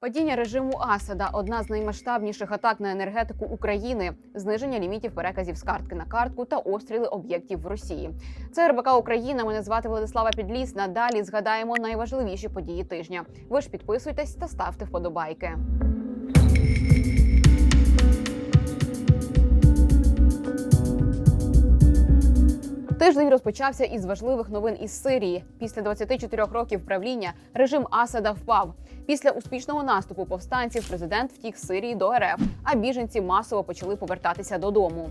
Падіння режиму Асада одна з наймасштабніших атак на енергетику України, зниження лімітів переказів з картки на картку та обстріли об'єктів в Росії. Це РБК Україна. Мене звати Владислава Підліс. Надалі згадаємо найважливіші події тижня. Ви ж підписуйтесь та ставте вподобайки. Тиждень розпочався із важливих новин із Сирії. Після 24 років правління режим Асада впав. Після успішного наступу повстанців президент втік з Сирії до РФ, а біженці масово почали повертатися додому.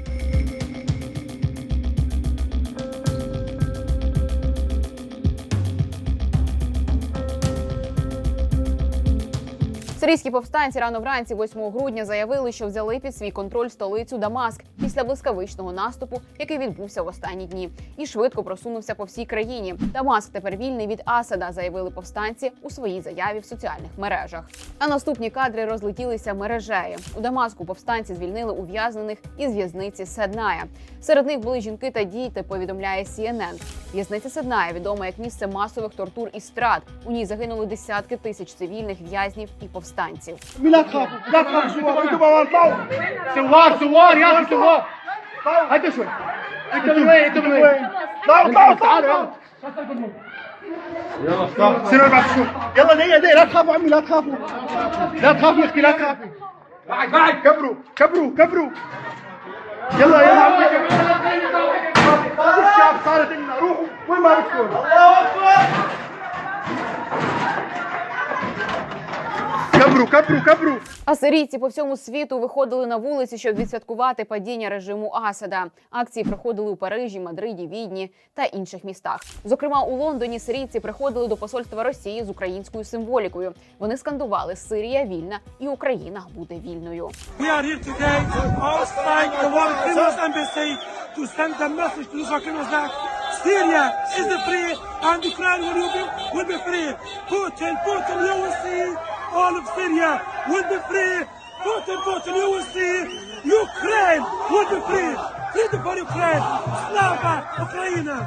Сирійські повстанці рано вранці, 8 грудня, заявили, що взяли під свій контроль столицю Дамаск після блискавичного наступу, який відбувся в останні дні, і швидко просунувся по всій країні. Дамаск тепер вільний від Асада, заявили повстанці у своїй заяві в соціальних мережах. А наступні кадри розлетілися мережею. У Дамаску повстанці звільнили ув'язнених із в'язниці Седная. Серед них були жінки та діти. Повідомляє CNN. В'язниця Седная відома як місце масових тортур і страт. У ній загинули десятки тисяч цивільних в'язнів і повстанців. لا تخافوا لا تخافوا شوار أنتوا بقى طلعوا سوار سوار يا أخي سوار هدوا شوي أنتوا من وين أنتوا من وين طلعوا طلعوا تعالوا يلا سيروا بعد يلا دقيقة دقيقة لا تخافوا عمي لا تخافوا لا تخافي يا أختي لا تخافي بعد بعد كبروا كبروا كبروا يلا يلا عمي الشعب صارت لنا روحوا وين ما بدكم الله اكبر капру, капру, капру. Асирійці по всьому світу виходили на вулиці, щоб відсвяткувати падіння режиму Асада. Акції проходили у Парижі, Мадриді, Відні та інших містах. Зокрема, у Лондоні сирійці приходили до посольства Росії з українською символікою. Вони скандували Сирія вільна і Україна буде вільною. Syria is free and Ukraine will be free. Putin, Putin, you will all of Syria will be free. Putin, Putin, you will see Ukraine will be free. Freedom for Ukraine. Slava Ukraina.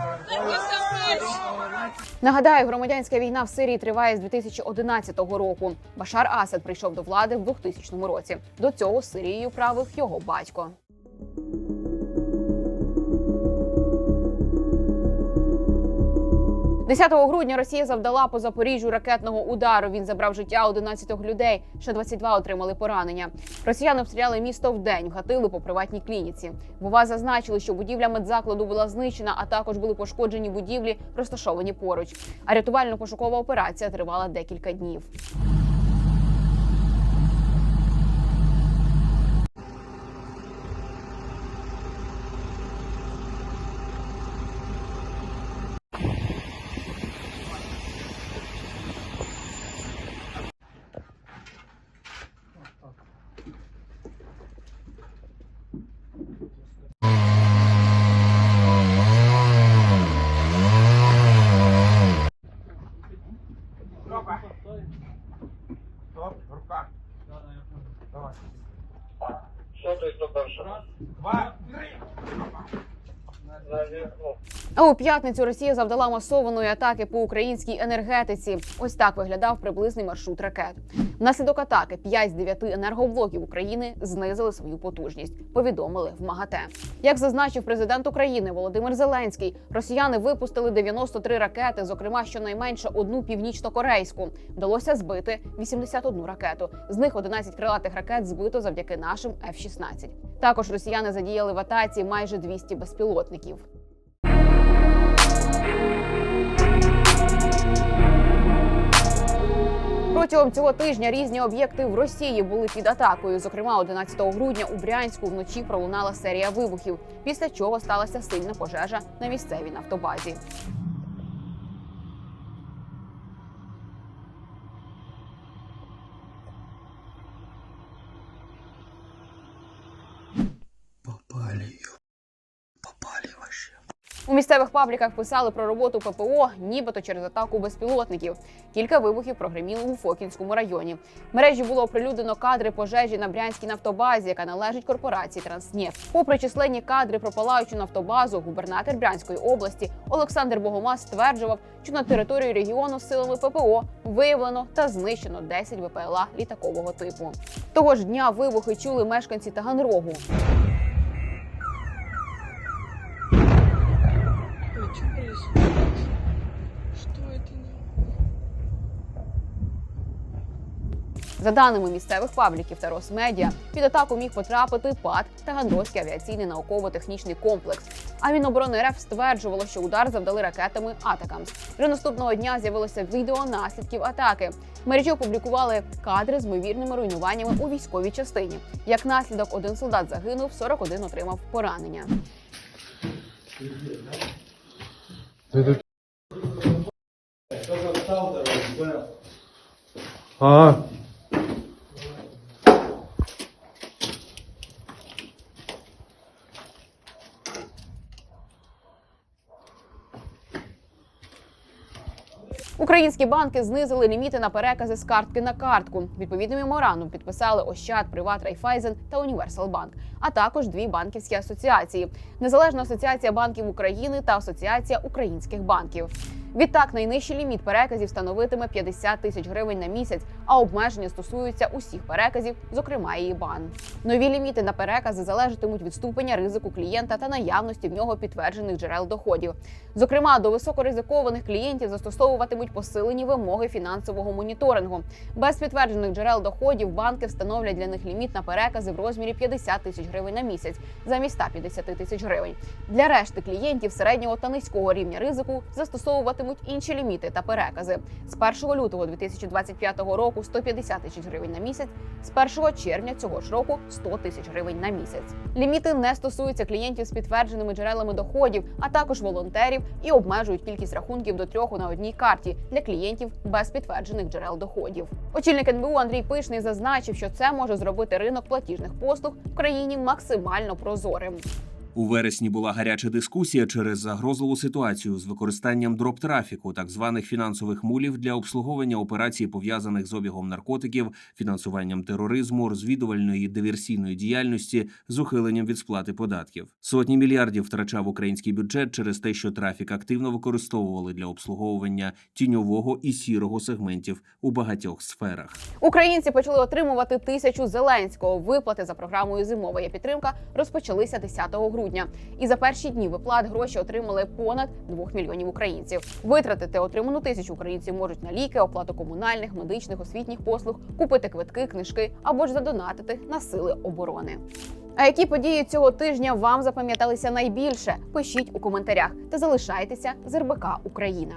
Нагадаю, громадянська війна в Сирії триває з 2011 року. Башар Асад прийшов до влади в 2000 році. До цього Сирією правив його батько. 10 грудня Росія завдала по Запоріжжю ракетного удару. Він забрав життя 11 людей. Ще 22 отримали поранення. Росіяни обстріляли місто вдень, вгатили по приватній клініці. Вова зазначили, що будівля медзакладу була знищена, а також були пошкоджені будівлі, розташовані поруч. А рятувально-пошукова операція тривала декілька днів. Що той хто перший? Два, три. А у п'ятницю Росія завдала масованої атаки по українській енергетиці. Ось так виглядав приблизний маршрут ракет. Внаслідок атаки 5 з 9 енергоблоків України знизили свою потужність. Повідомили в МАГАТЕ. Як зазначив президент України Володимир Зеленський, росіяни випустили 93 ракети, зокрема щонайменше одну північно-корейську. Вдалося збити 81 ракету. З них 11 крилатих ракет збито завдяки нашим F-16. Також росіяни задіяли в атаці майже 200 безпілотників. Протягом цього тижня різні об'єкти в Росії були під атакою. Зокрема, 11 грудня у Брянську вночі пролунала серія вибухів, після чого сталася сильна пожежа на місцевій нафтобазі. У місцевих пабліках писали про роботу ППО, нібито через атаку безпілотників. Кілька вибухів прогреміли у Фокінському районі. В мережі було оприлюднено кадри пожежі на брянській нафтобазі, яка належить корпорації Транснефть. Попри численні кадри про палаючу нафтобазу, губернатор Брянської області Олександр Богомаз стверджував, що на території регіону силами ППО виявлено та знищено 10 ВПЛА літакового типу. Того ж дня вибухи чули мешканці Таганрогу. За даними місцевих пабліків та Росмедіа, під атаку міг потрапити ПАД Таганрозький авіаційний науково-технічний комплекс. А Міноборони РФ стверджувало, що удар завдали ракетами Атакамс. Вже наступного дня з'явилося відео наслідків атаки. Мережі опублікували кадри з ймовірними руйнуваннями у військовій частині. Як наслідок, один солдат загинув, 41 отримав поранення. А, Українські банки знизили ліміти на перекази з картки на картку. Відповідний меморандум підписали Ощад, Приват, Райфайзен та Універсал Банк, а також дві банківські асоціації: Незалежна асоціація банків України та Асоціація українських банків. Відтак, найнижчий ліміт переказів становитиме 50 тисяч гривень на місяць, а обмеження стосуються усіх переказів, зокрема і ІБАН. Нові ліміти на перекази залежатимуть від ступеня ризику клієнта та наявності в нього підтверджених джерел доходів. Зокрема, до високоризикованих клієнтів застосовуватимуть посилені вимоги фінансового моніторингу. Без підтверджених джерел доходів банки встановлять для них ліміт на перекази в розмірі 50 тисяч гривень на місяць замість 150 тисяч гривень. Для решти клієнтів середнього та низького рівня ризику застосовуватимуть інші ліміти та перекази. З 1 лютого 2025 року 150 тисяч гривень на місяць, з 1 червня цього ж року 100 тисяч гривень на місяць. Ліміти не стосуються клієнтів з підтвердженими джерелами доходів, а також волонтерів і обмежують кількість рахунків до трьох на одній карті для клієнтів без підтверджених джерел доходів. Очільник НБУ Андрій Пишний зазначив, що це може зробити ринок платіжних послуг в країні максимально прозорим. У вересні була гаряча дискусія через загрозливу ситуацію з використанням дроп-трафіку, так званих фінансових мулів для обслуговування операцій, пов'язаних з обігом наркотиків, фінансуванням тероризму, розвідувальної диверсійної діяльності з ухиленням від сплати податків. Сотні мільярдів втрачав український бюджет через те, що трафік активно використовували для обслуговування тіньового і сірого сегментів у багатьох сферах. Українці почали отримувати тисячу зеленського. Виплати за програмою Зимова є підтримка розпочалися 10 грудня. І за перші дні виплат гроші отримали понад 2 мільйонів українців. Витратити отриману тисячу українців можуть на ліки, оплату комунальних, медичних, освітніх послуг, купити квитки, книжки або ж задонатити на сили оборони. А які події цього тижня вам запам'яталися найбільше? Пишіть у коментарях та залишайтеся з РБК Україна.